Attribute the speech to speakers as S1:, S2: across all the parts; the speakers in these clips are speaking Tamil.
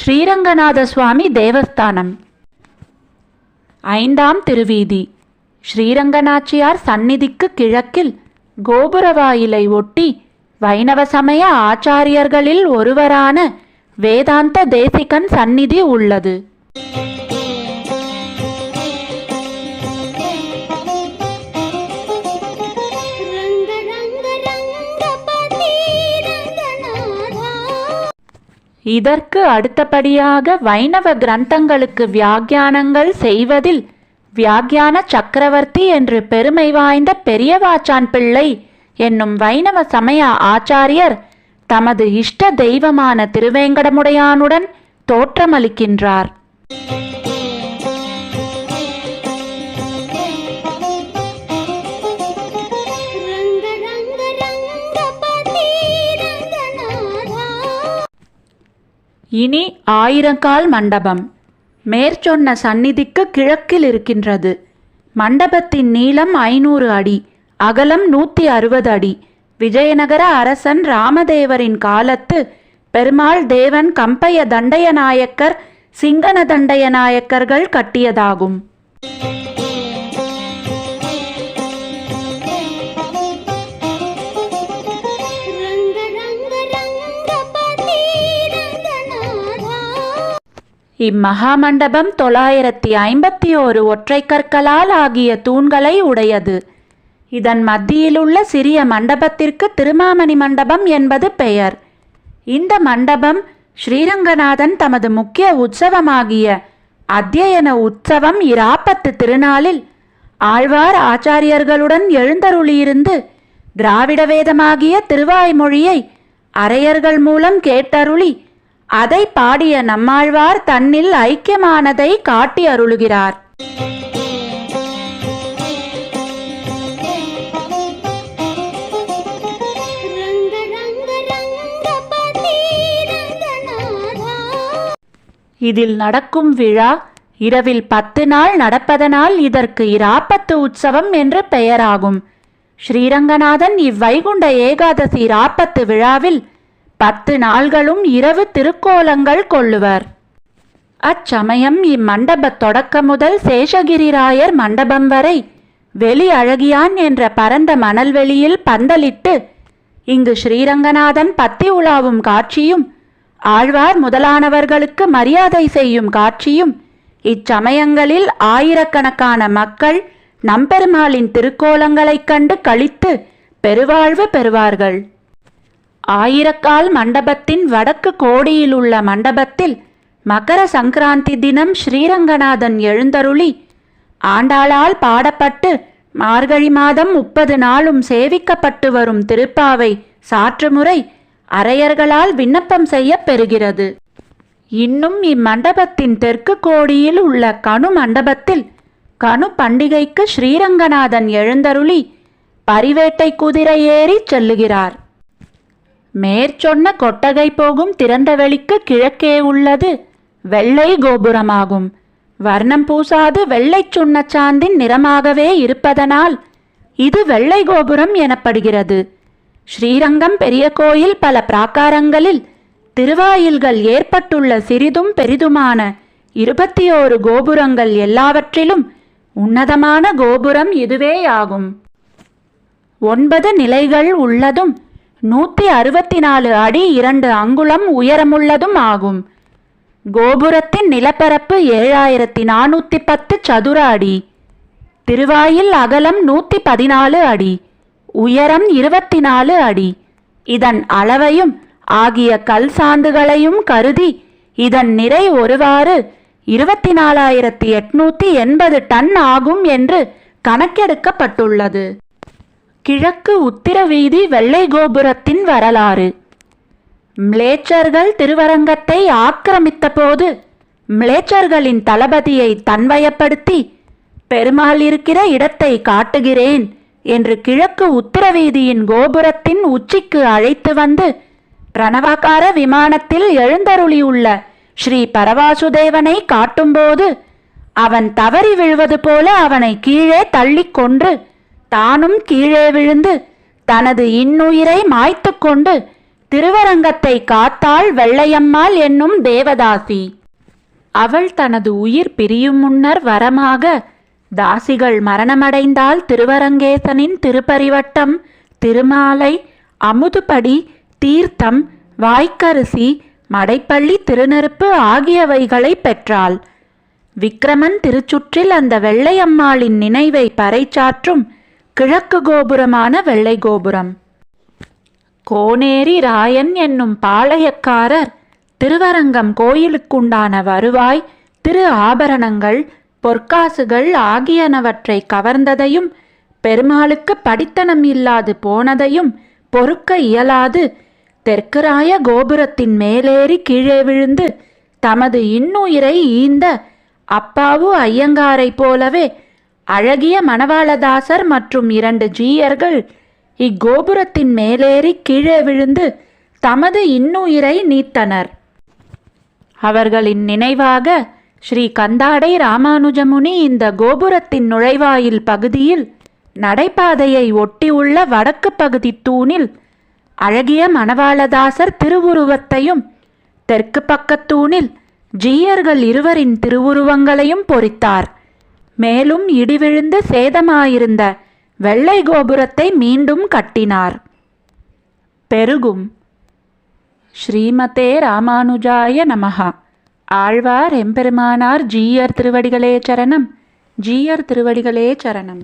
S1: ஸ்ரீரங்கநாத சுவாமி தேவஸ்தானம். ஐந்தாம் திருவீதி. ஸ்ரீரங்கநாச்சியார் சந்நிதிக்கு கிழக்கில் கோபுரவாயிலை ஒட்டி வைணவ சமய ஆச்சாரியர்களில் ஒருவரான வேதாந்த தேசிகன் சந்நிதி உள்ளது. இதற்கு அடுத்தபடியாக வைணவ கிரந்தங்களுக்கு வியாக்கியானங்கள் செய்வதில் வியாக்கியான சக்கரவர்த்தி என்று பெருமை வாய்ந்த பெரியவாச்சான் பிள்ளை என்னும் வைணவ சமய ஆச்சாரியர் தமது இஷ்ட தெய்வமான திருவேங்கடமுடையானுடன் தோற்றமளிக்கின்றார். இனி ஆயிரங்கால் மண்டபம். மேற்சொன்ன சந்நிதிக்கு கிழக்கில் இருக்கின்றது. மண்டபத்தின் நீளம் ஐநூறு அடி அகலம் நூற்றி அறுபது அடி. விஜயநகர அரசன் ராமதேவரின் காலத்து பெருமாள் தேவன் கம்பைய தண்டையநாயக்கர் சிங்கன தண்டயநாயக்கர்கள் கட்டியதாகும். இம்மகாமண்டபம் தொள்ளாயிரத்தி ஐம்பத்தி ஓரு ஒற்றை கற்களால் ஆகிய தூண்களை உடையது. இதன் மத்தியிலுள்ள சிறிய மண்டபத்திற்கு திருமாமணி மண்டபம் என்பது பெயர். இந்த மண்டபம் ஸ்ரீரங்கநாதன் தமது முக்கிய உற்சவமாகிய அத்தியன உற்சவம் இராப்பத்து திருநாளில் ஆழ்வார் ஆச்சாரியர்களுடன் எழுந்தருளியிருந்து திராவிட வேதமாகிய திருவாய்மொழியை அரையர்கள் மூலம் கேட்டருளி அதை பாடிய நம்மாழ்வார் தன்னில் ஐக்கியமானதை காட்டி அருளுகிறார். இதில் நடக்கும் விழா இரவில் பத்து நாள் நடப்பதனால் இதற்கு இராப்பத்து உற்சவம் என்று பெயராகும். ஸ்ரீரங்கநாதன் இவ்வைகுண்ட ஏகாதசி இராப்பத்து விழாவில் பத்து நாள்களும் இரவு திருக்கோலங்கள் கொள்ளுவர். அச்சமயம் இம்மண்டபத் தொடக்க முதல் சேஷகிரிராயர் மண்டபம் வரை வெளி அழகியான் என்ற பரந்த மணல்வெளியில் பந்தலிட்டு இங்கு ஸ்ரீரங்கநாதன் பத்தி உலாவும் காட்சியும் ஆழ்வார் முதலானவர்களுக்கு மரியாதை செய்யும் காட்சியும் இச்சமயங்களில் ஆயிரக்கணக்கான மக்கள் நம்பெருமாளின் திருக்கோலங்களைக் கண்டு கழித்து பெருவாழ்வு பெறுவார்கள். ஆயிரக்கால் மண்டபத்தின் வடக்கு கோடியிலுள்ள மண்டபத்தில் மகர சங்கராந்தி தினம் ஸ்ரீரங்கநாதன் எழுந்தருளி ஆண்டாளால் பாடப்பட்டு மார்கழி மாதம் முப்பது நாளும் சேவிக்கப்பட்டு வரும் திருப்பாவை சாற்று முறை அரையர்களால் விண்ணப்பம் செய்ய பெறுகிறது. இன்னும் இம்மண்டபத்தின் தெற்கு கோடியில் உள்ள கனு மண்டபத்தில் கனு பண்டிகைக்கு ஸ்ரீரங்கநாதன் எழுந்தருளி பரிவேட்டை குதிரை ஏறிச் செல்லுகிறார். மேற்சொன்ன கொட்டகை போகும் திறந்தவெளிக்கு கிழக்கே உள்ளது. வெள்ளை கோபுரமாகும். வர்ணம் பூசாது வெள்ளை சுண்ணச்சாந்தின் நிறமாகவே இருப்பதனால் இது வெள்ளை கோபுரம் எனப்படுகிறது. ஸ்ரீரங்கம் பெரிய கோயில் பல பிராகாரங்களில் திருவாயில்கள் ஏற்பட்டுள்ள சிறிதும் பெரிதுமான இருபத்தி ஓரு கோபுரங்கள் எல்லாவற்றிலும் உன்னதமான கோபுரம் இதுவேயாகும். ஒன்பது நிலைகள் உள்ளதும் நூற்றி அறுபத்தி நாலு அடி இரண்டு அங்குலம் உயரமுள்ளதும் ஆகும். கோபுரத்தின் நிலப்பரப்பு ஏழாயிரத்தி நானூற்றி பத்து சதுர அடி. திருவாயில் அகலம் நூற்றி பதினாலு அடி. உயரம் இருபத்தி நாலு அடி. இதன் அளவையும் ஆகிய கல் சாந்துகளையும் கருதி இதன் நிறை ஒருவாறு இருபத்தி நாலாயிரத்தி எட்நூத்தி எண்பது டன் ஆகும் என்று கணக்கெடுக்கப்பட்டுள்ளது. கிழக்கு உத்திர வீதி வெள்ளை கோபுரத்தின் வரலாறு. மிளேச்சர்கள் திருவரங்கத்தை ஆக்கிரமித்த போது மிளேச்சர்களின் தளபதியை தன்வயப்படுத்தி பெருமாள் இருக்கிற இடத்தை காட்டுகிறேன் என்று கிழக்கு உத்திரவீதியின் கோபுரத்தின் உச்சிக்கு அழைத்து வந்து பிரணவாகார விமானத்தில் எழுந்தருளியுள்ள ஸ்ரீ பரவாசுதேவனை காட்டும்போது அவன் தவறி விழுவது போல அவனை கீழே தள்ளிக் கொன்று தானும் கீழே விழுந்து தனது இன்னுயிரை மாய்த்து கொண்டு திருவரங்கத்தை காத்தாள் வெள்ளையம்மாள் என்னும் தேவதாசி. அவள் தனது உயிர் பிரியும் முன்னர் வரமாக தாசிகள் மரணமடைந்தால் திருவரங்கேசனின் திருப்பரிவட்டம் திருமாலை அமுதுபடி தீர்த்தம் வாய்க்கரிசி மடைப்பள்ளி திருநெருப்பு ஆகியவைகளை பெற்றாள். விக்கிரமன் திருச்சுற்றில் அந்த வெள்ளையம்மாளின் நினைவை பறைசாற்றும் கிழக்கு கோபுரமான வெள்ளை கோபுரம். கோனேரி ராயன் என்னும் பாளையக்காரர் திருவரங்கம் கோயிலுக்குண்டான வருவாய் திரு ஆபரணங்கள் பொற்காசுகள் ஆகியனவற்றை கவர்ந்ததையும் பெருமாளுக்கு படித்தனம் இல்லாது போனதையும் பொறுக்க இயலாது தெற்குராய கோபுரத்தின் மேலேறி கீழே விழுந்து தமது இன்னுயிரை ஈந்த அப்பாவு ஐயங்காரைப் போலவே அழகிய மணவாளதாசர் மற்றும் இரண்டு ஜீயர்கள் இக்கோபுரத்தின் மேலேறி கீழே விழுந்து தமது இன்னுயிரை நீத்தனர். அவர்களின் நினைவாக ஸ்ரீ கந்தாடை ராமானுஜமுனி இந்த கோபுரத்தின் நுழைவாயில் பகுதியில் நடைபாதையை ஒட்டியுள்ள வடக்கு பகுதி தூணில் அழகிய மணவாளதாசர் திருவுருவத்தையும் தெற்கு பக்கத்தூணில் ஜீயர்கள் இருவரின் திருவுருவங்களையும் பொறித்தார். மேலும் இடிவிழுந்து சேதமாயிருந்த வெள்ளை கோபுரத்தை மீண்டும் கட்டினார். பெருகும். ஸ்ரீமதே ராமானுஜாய நமஹா. ஆழ்வார் எம்பெருமானார் ஜீயர் திருவடிகளே சரணம். ஜீயர் திருவடிகளே சரணம்.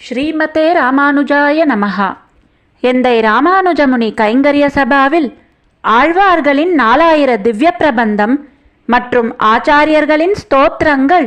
S1: ஸ்ரீமதே ராமானுஜாய நமஹா. எந்தை ராமானுஜமுனி கைங்கரிய சபாவில் ஆழ்வார்களின் நாலாயிர திவ்ய பிரபந்தம் மற்றும் ஆச்சாரியர்களின் ஸ்தோத்திரங்கள்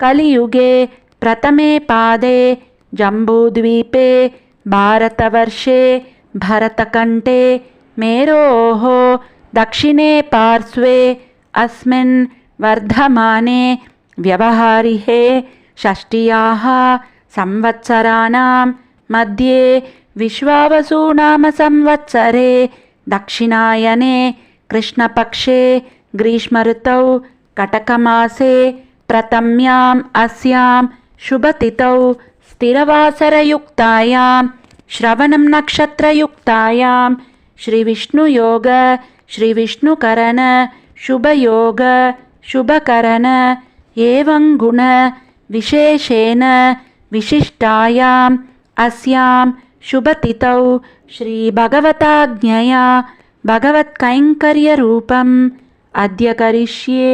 S1: कलियुगे प्रथमे पादे जम्बूद्वीपे भारतवर्षे भरतकण्ठे मेरोः दक्षिणे पार्श्वे अस्मिन् वर्धमाने व्यवहारिहे षष्ट्याः संवत्सराणां मध्ये विश्वावसुनामसंवत्सरे दक्षिणायने कृष्णपक्षे ग्रीष्मऋतौ कटकमासे प्रथम्याम् अस्यां शुभतिथौ स्थिरवासरयुक्तायां श्रवणं नक्षत्रयुक्तायां श्रीविष्णुयोग श्रीविष्णुकरण शुभयोग शुभकरण एवं गुण विशेषेण विशिष्टायाम् अस्यां शुभतिथौ श्रीभगवताज्ञया भगवत्कैङ्कर्यरूपम् अद्य करिष्ये